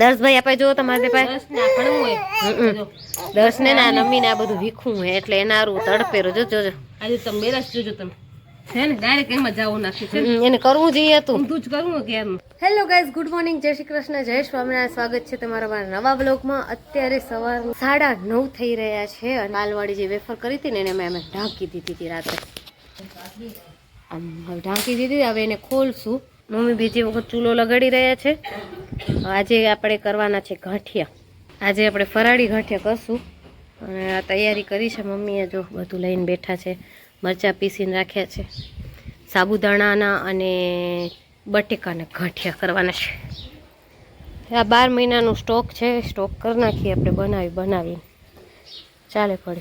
દર્શભાઈ આપણે જો તમારે. દર્શ ને ના નમી ને આ બધું વીખું હે એટલે એનારું તડપેરો જો જોજો આજે તમે જોજો તમે. એને હેલો ગાઈઝ ગુડ મોર્નિંગ જય શ્રી કૃષ્ણ જય સ્વામિનારાયણ. સ્વાગત છે તમારા મારા નવા બ્લોગમાં અત્યારે સવાર સાડા નવ થઈ રહ્યા છે અને માલવાડી જે વેફર કરી હતી ને એને મેં અમે ઢાંકી દીધી હતી રાતે. આમ હવે ઢાંકી દીધી હવે એને ખોલશું. મમ્મી બીજી વખત ચૂલો લગાડી રહ્યા છે. આજે આપણે કરવાના છે ગાંઠિયા. આજે આપણે ફરાળી ગાંઠિયા કરશું. અને આ તૈયારી કરી છે મમ્મીએ જો બધું લઈને બેઠા છે, મરચાં પીસીને રાખ્યા છે. સાબુદાણાના અને બટેકાના ગાંઠિયા કરવાના છે. આ બાર મહિનાનું સ્ટોક છે, સ્ટોક કરી નાખીએ આપણે બનાવી, બનાવીને. ચાલે પડે.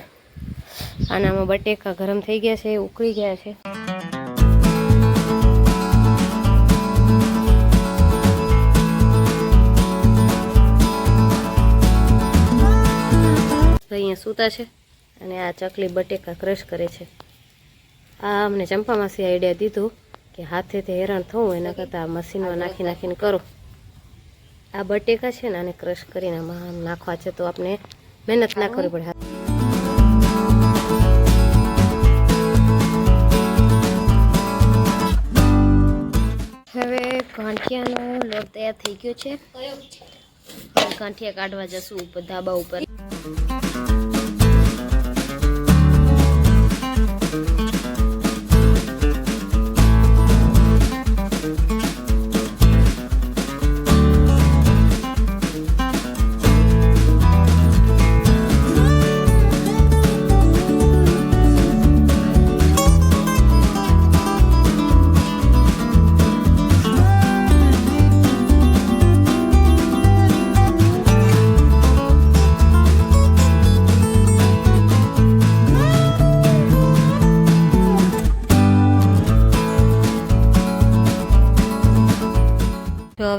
આનામાં બટેકા ગરમ થઈ ગયા છે, ઉકળી ગયા છે. અહીંયા સૂતા છે અને આ ચકલી બટેકા ક્રશ કરે છે. આ અમને ચંપામાસી આઈડિયા દીધું કે હાથેથી હેરાન થવું એના કરતાં આ મશીનમાં નાખી નાખીને કરો. આ બટેકા છે ને આને ક્રશ કરીને આમાં નાખવા છે તો આપણે મહેનત ના કરવી પડે હવે ગાંઠિયાનો લોટ તૈયાર થઈ ગયો છે. ગાંઠિયા કાઢવા જશું ધાબા ઉપર.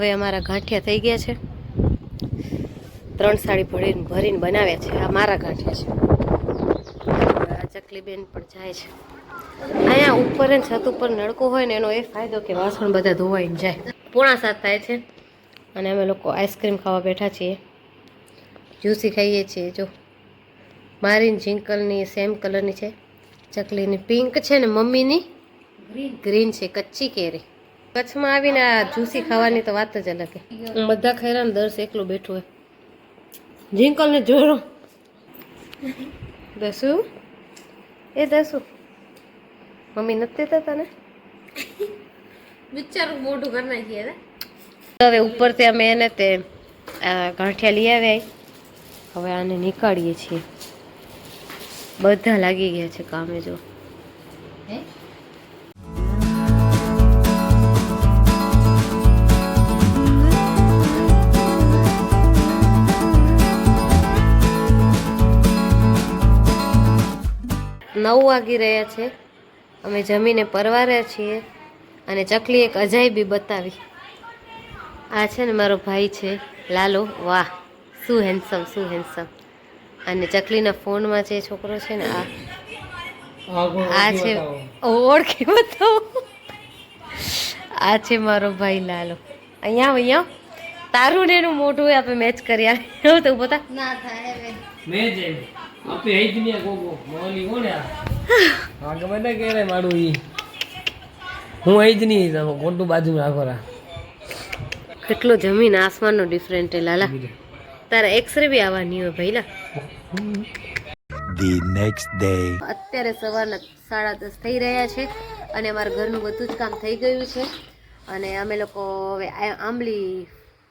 હવે અમારા ગાંઠિયા થઈ ગયા છે. ત્રણ સાડી ભરીને ભરીને બનાવ્યા છે. આ મારા ગાંઠિયા છે. આ ચકલી બેન પણ જાય છે. અહીંયા ઉપર છત ઉપર નળકો હોય ને એનો એ ફાયદો કે વાસણ બધા ધોવાઈને જાય. પોણા સાત થાય છે. અને અમે લોકો આઈસ્ક્રીમ ખાવા બેઠા છીએ. જ્યુસી ખાઈએ છીએ જો. મારી ને જિંકલની સેમ કલરની છે. ચકલીની પિંક છે ને મમ્મીની? ગ્રીન. છે કચ્ચી કેરી. કચ્છમાં આવીને આ જુસી ખાવાની તો વાત જ અલગ છે બધા ખૈરાને દર્શ એકલો બેઠો હોય જિંકલને જોરો દસુ? એ દસુ. મમ્મી નથી દેતા તને? બિચારું મોઢું કરી નાખીએ હવે ઉપરથી અમે એને તે આ ગાંઠિયા લઈ આવ્યા. હવે આને નીકાળીએ છીએ. બધા લાગી ગયા છે કામે જો. હે? નવ વાગી રહ્યા છે. અમે જમીને પરવાર્યા છીએ અને ચકલી એક અજાયબી બતાવી. આ છે ને મારો ભાઈ છે લાલો. વાહ શું હેન્સમ શું હેન્ડસમ અને ચકલીના ફોનમાં જે છોકરો છે ને આ આ છે ઓળખી બતાવો. આ છે મારો ભાઈ લાલો. અહીંયા અહીંયા. તારું ને એનું મોઢું આપણે મેચ કર્યા એવું તો બતા ના થાય હવે. મેં જ ને કોકો મોલી કોને આ? હા ગમે તે કે રે મારું ઈ. હું હૈદની તમે ખોટું બાજુ રાખો રા. કેટલો જમીન આસમાનનો ડિફરન્ટ છે લાલા. તારા એક્સરે બી આવવાની હોય ભાઈલા the next day. અત્યારે સવારના સાડા દસ થઈ રહ્યા છે અને અમારા ઘરનું બધું જ કામ થઈ ગયું છે. અને અમે લોકો હવે આંબલી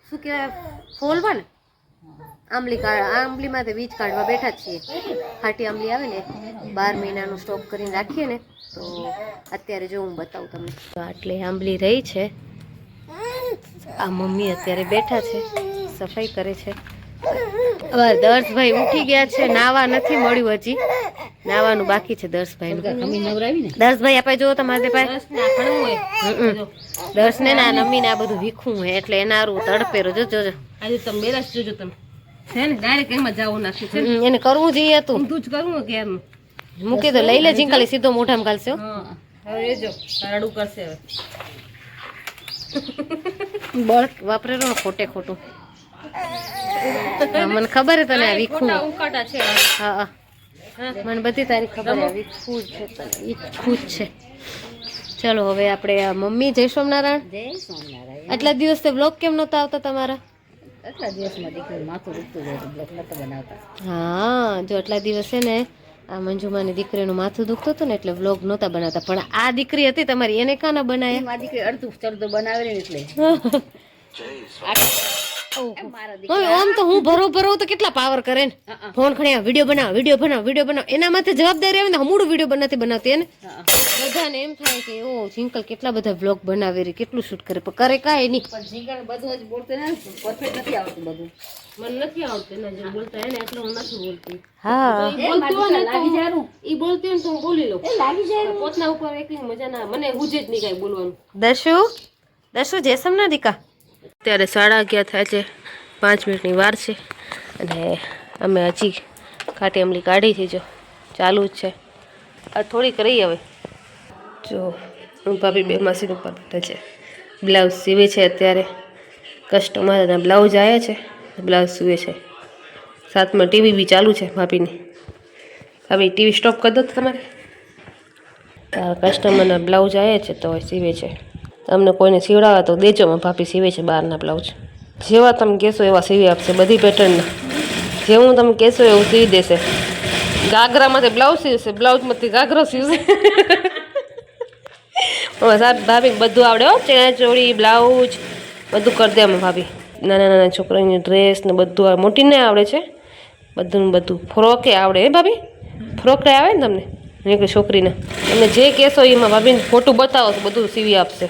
શું કહેવાય ફોલવા ને? આંબલી આંબલીમાંથી બીજ કાઢવા બેઠા છીએ. ખાટી આંબલી આવે ને, બાર મહિનાનું સ્ટોક કરીને રાખીએ ને, તો અત્યારે જો હું બતાવું તમને. આટલી આંબલી રહી છે. આ મમ્મી અત્યારે બેઠા છે, સફાઈ કરે છે. દર્શભાઈ ઉઠી ગયા છે, નાવા નથી મળ્યું હજી. નાવાનું બાકી છે દર્શભાઈ ને દર્શભાઈ આપણે જો તમારે દર્શ ને હમ. દર્શ ને આ બધું વીખું હે એટલે એનારું તડપેરો. જો જોજો આજે તમે બેરાશ જોજો તમે. છે ને? ડાયરેક્ટ એમાં જાવું નાખ્યું છે એને કરવું જોઈએ તું. ઊંધું જ કરવું કે એમ મૂકી દો લઈ લે જીંકાલી સીધો મોઢામાં ઘાલશે હવે જો રાડું કરશે હવે. બળ વાપરેલો ને ખોટે ખોટું. મને ખબર તને આ વીખું ઉકાટા છે. હા હા. મને બધી તારી ખબર આવી. વીખું છે તને જ છે. ચલો હવે આપણે આ મમ્મી જય સોમનારાયણ. જય સોમનારાયણ. આટલા દિવસ તે બ્લોગ કેમ નહોતા આવતા તમારા? એટલા દિવસમાં દીકરી માથું દુખતું જાય તો બ્લોક નતો બનાવતા. હા જો આટલા દિવસ છે ને આ મંજુમાની દીકરીનું માથું દુખતું હતું ને એટલે વ્લોગ નહોતા બનાવતા. પણ આ દીકરી હતી તમારી એને કાના બનાયા? મારી દીકરી અડધું ચડધું બનાવે ને એટલે. આમ તો હું ભરો ભરો તો કેટલા પાવર કરે ને? ફોન ખણ્યા વીડિયો બનાવ વીડિયો બનાવ વીડિયો બનાવ. એના માથે જવાબદારી આવે ને હમુડું વીડિયો બનાવતી બનાવતી એને. બધાને એમ થાય કે ઓ જિંકલ કેટલા બધા વ્લોગ બનાવે રે કેટલું શૂટ કરે. પણ કરે કાંઈ નહીં. પણ જીગણ બધું જ બોલતો ને પરફેક્ટ નથી આવતું બધું. મને નથી આવતું એના જે બોલતા એને એટલે હું નથી બોલતી. હા. બોલતું હોય ને લાગી જારું. ઈ બોલતી હોય ને તો હું બોલી લઉં. લાગી જાય પોતના ઉપર એકલી મજા ના મને હું જ નહીં કાંઈ બોલવાનું. દશુ? દશુ જેસમ ના દીકા? અત્યારે સાડા અગિયાર થાય છે પાંચ મિનિટની વાર છે. અને અમે હજી ખાટી અમલી કાઢી છે જો. ચાલુ જ છે. આ થોડીક રહી હવે. જો, હું ભાભી બે મશીન ઉપર બેઠા છે. બ્લાઉઝ સીવે છે અત્યારે. કસ્ટમરના બ્લાઉઝ આવ્યા છે. બ્લાઉઝ સીવે છે. સાથમાં ટીવી બી ચાલુ છે ભાભીની. ભાભી, ટીવી સ્ટોપ કરી દો તમારે. કસ્ટમરના બ્લાઉઝ આવ્યા છે તો સીવે છે. તમને કોઈને સીવડાવે તો દેજો માં ભાભી સીવે છે બહારના બ્લાઉઝ જેવા તમે કહેશો એવા સીવી આપશે, બધી પેટર્નના જેવું તમે કહેશો એવું સીવી દેશે. ગાગરામાંથી બ્લાઉઝ સીવશે બ્લાઉઝમાંથી ગાગરો સીવશે. ભાભી બધું આવડે હો ચોળી બ્લાઉઝ બધું કરી દે અમે ભાભી. નાના નાના છોકરાની ડ્રેસ ને બધું મોટીને આવડે છે. બધું બધું. ફ્રોકે આવડે હે ભાભી? ફ્રોકે આવે ને તમને? છોકરીને. તમે જે કહેશો એમાં ભાભીને ફોટું બતાવો તો બધું સીવી આપશે.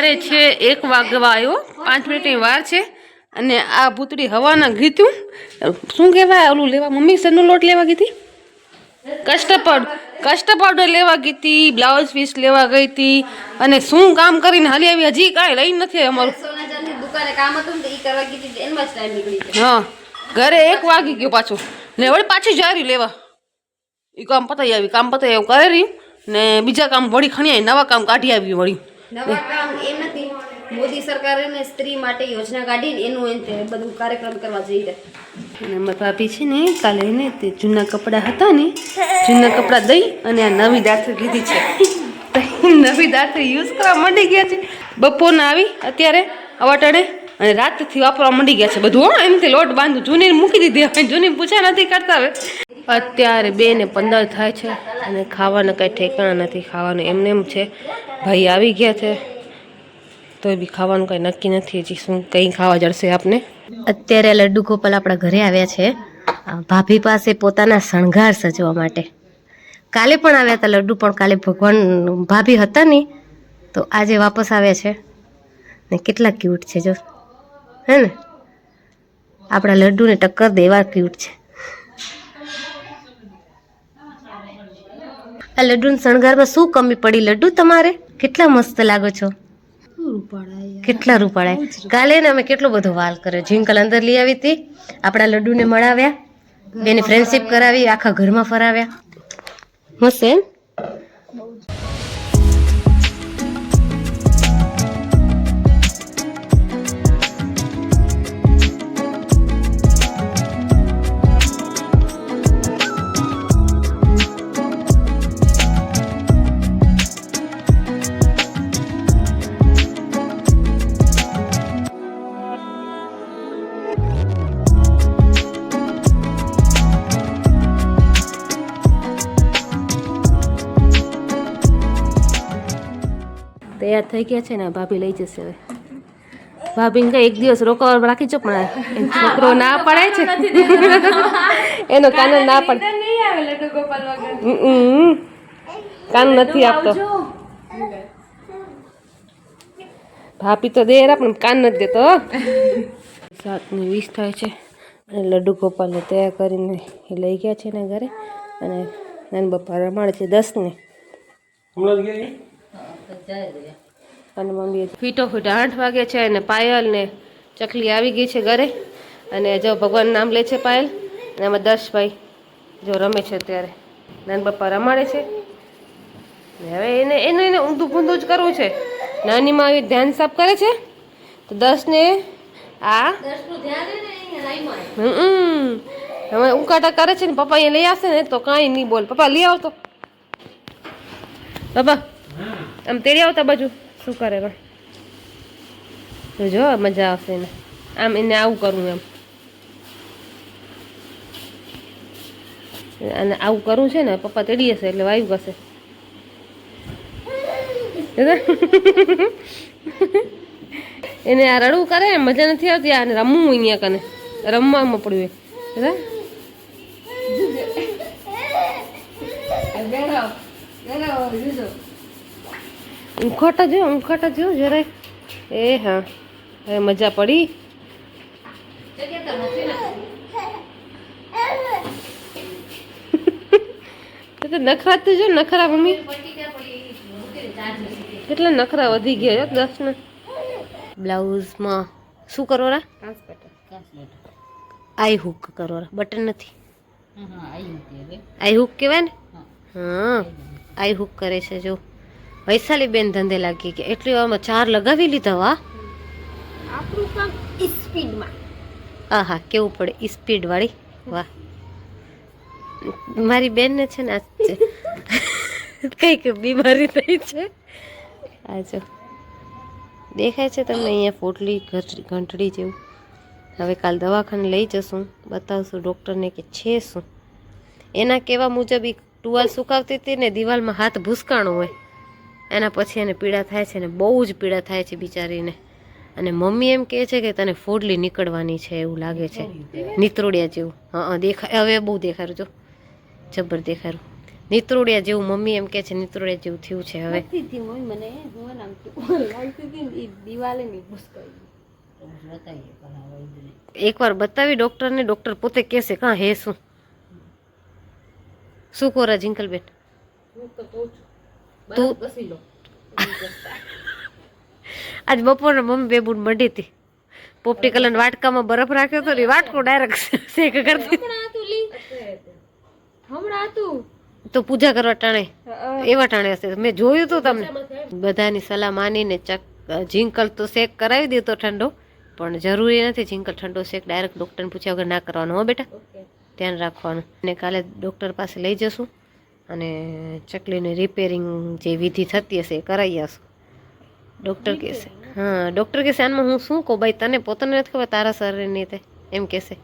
ત્યારે છે એક વાગવા આવ્યો પાંચ મિનિટની વાર છે અને આ ભૂતડી હવાના ગીતું શું કહેવાય ઓલું લેવા મમ્મી સરનો લોટ લેવા હતી? કસ્ટર્ડ કસ્ટર્ડ લેવા ગીતી બ્લાઉઝ પીસ લેવા ગઈ હતી અને શું કામ કરીને હાલી આવી હજી કાંઈ લઈ નથી અમારું. હા ઘરે એક વાગી ગયો પાછું. ને વળી પાછી જાય રહ્યું લેવા. એ કામ પતાવી આવી કામ પતાવી એવું કરે રહ્યું. ને બીજા કામ વળી ખણી નવા કામ કાઢી આવ્યું વળી. નવા કામ એમ નથી. મોદી સરકારે ને સ્ત્રી માટે યોજના કાઢીને એનું એમ તે બધું કાર્યક્રમ કરવા જઈ રહ્યા. અને અમારા ભાભી છે ને કાલે એને તે જૂના કપડાં હતા ને, જૂના કપડાં દઈ અને આ નવી દાંતરી લીધી છે. નવી દાંતરી યુઝ કરવા માંડી ગયા છે. બપોરના આવી અત્યારે અવાટણે અને રાતથી વાપરવા માંડી ગયા છે બધું એમથી લોટ બાંધું જૂની મૂકી દીધી. હવે જૂની પૂછા નથી કરતા હવે. અત્યારે બે ને પંદર થાય છે અને ખાવાના કંઈ ઠેકાણા નથી ખાવાનું. એમને એમ છે, ભાઈ આવી ગયા છે તો બી ખાવાનું કંઈ નક્કી નથી, હજી શું કંઈ ખાવા જડશે આપને? અત્યારે લડ્ડુ ગોપાલ આપણા ઘરે આવ્યા છે. ભાભી પાસે પોતાના શણગાર સજવા માટે. કાલે પણ આવ્યા હતા લડ્ડુ, પણ કાલે ભગવાન, ભાભી હતા નહીં, તો આજે વાપસ આવ્યા છે. ને કેટલા ક્યુટ છે જો. હે ને? આપણા લડ્ડુને ટક્કર દેવા ક્યુટ છે. આ લડ્ડુના શણગારમાં શું કમી પડી? લડ્ડુ તમારે? કેટલા મસ્ત લાગો છો? કેટલા રૂપાળાય કાલે ને અમે કેટલો બધો વાલ કર્યો. ઝીંકલ અંદર લઈ આવી હતી. આપણા લડ્ડુને મળાવ્યા. બેની ફ્રેન્ડશીપ કરાવી આખા ઘરમાં ફરાવ્યા. મસ્ત એમ? તૈયાર થઈ ગયા છે ને ભાભી લઈ જશે હવે. ભાભીને કઈ એક દિવસ રોકવા રાખી છો પણ છોકરો ના પડે છે. એનો કાન ના પડે. કાન નથી આપતો. ભાભી તો દેરા પણ કાન નથી દેતો સાત ને વીસ થાય છે. અને લડ્ડુ ગોપાલને તૈયાર કરીને એ લઈ ગયા છે એના ઘરે. અને નાની બપા રમાડે છે દસને. હમણાં જ ગયા. અને મમ્મી ફીટો ફીટ આઠ વાગે છે અને પાયલ ને ચકલી આવી ગઈ છે ઘરે. અને જો ભગવાન નામ લે છે પાયલ અને એમાં દર્શભાઈ જો રમે છે અત્યારે. નાન પપ્પા રમાડે છે. હવે એને એને એને ઊંધું પૂંધું જ કરવું છે. નાનીમાં આવી ધ્યાન સાફ કરે છે? તો દસને આ હમ હવે ઉકાટા કરે છે ને પપ્પા અહીંયા લઈ આવશે ને તો કાંઈ નહીં બોલ. પપ્પા લઈ આવતો. પપ્પા આમ તેરી આવતા બાજુ. શું કરે પણ જો મજા આવશે એને આમ એને આવું કરવું એમ અને આવું કરવું છે ને પપ્પા તેડી હશે એટલે વાયુ કરશે એને આ રડવું કરે મજા નથી આવતી આને રમવું અહીંયા કને રમવામાં પડ્યું એ ઉખોટા જો ઉખોટા જો જરાય. એ હા હવે મજા પડી. તો નખરાતું જો નખરા મમ્મી. કેટલા નખરા વધી ગયા છે દસ ને બ્લાઉઝમાં શું કરો રા આઈ હુક કરો રા બટન નથી. આઈ હુક કહેવાય ને. હા આઈ હુક કરે છે જો. વૈશાલી બેન ધંધે લાગી કે એટલી વારમાં ચાર લગાવી લીધા વાહ આપણું કામ સ્પીડમાં. આ હા કેવું પડે સ્પીડ વાળી વાહ. મારી બેનને છે ને આ કંઈક બીમારી થઈ છે. આ જો. દેખાય છે તમને અહીંયા પોટલી ઘટ- ઘંટડી જેવું. હવે કાલ દવાખાને લઈ જશું. બતાવશું ડૉક્ટરને કે છે શું. એના કહેવા મુજબ એ ટુવાલ સુકાવતી હતી ને દિવાલમાં હાથ ભૂસકાણો હોય. એના પછી એને પીડા થાય છે ને બહુ જ પીડા થાય છે બિચારીને. અને મમ્મી એમ કહે છે કે તને ફોડલી નીકળવાની છે એવું લાગે છે. નીતરોડિયા જેવું. હા દેખાય. હવે બહુ દેખાયું જો. જબર દેખાયું. નીતરોડિયા જેવું મમ્મી એમ કહે છે નીતરોડિયા જેવું થયું છે હવે. એકવાર બતાવી હું ડોક્ટર પોતે ની છે ડૉક્ટરને ડૉક્ટર પોતે કહેશે કાં હે શું? શું કોરા જિંકલબેન તું આજ બપોરે મમ્મી બે બુન મળી હતી. પોપટી કલર વાટકામાં બરફ રાખ્યો તો વાટકો ડાયરેક્ટ શેક કરતી હમણાં હતું. તો પૂજા કરવા ટાણે. એવા ટાણે હશે. મેં જોયું તું તમને. બધાની સલાહ માનીને ચક જિંકલ તો શેક કરાવી દીધો ઠંડો. પણ જરૂરી નથી જિંકલ ઠંડો શેક ડાયરેક્ટ ડૉક્ટરને પૂછ્યા વગર ના કરવાનો હો બેટા. ધ્યાન રાખવાનું. અને કાલે ડૉક્ટર પાસે લઈ જશું. અને ચકલીની રિપેરિંગ જે વિધિ થતી હશે એ કરાવી આવશું ડૉક્ટર કહેશે. હા ડૉક્ટર કહેશે આનમાં હું શું કહું? ભાઈ તને પોતાને નથી ખબર તારા શરીરની તે એમ કહેશે.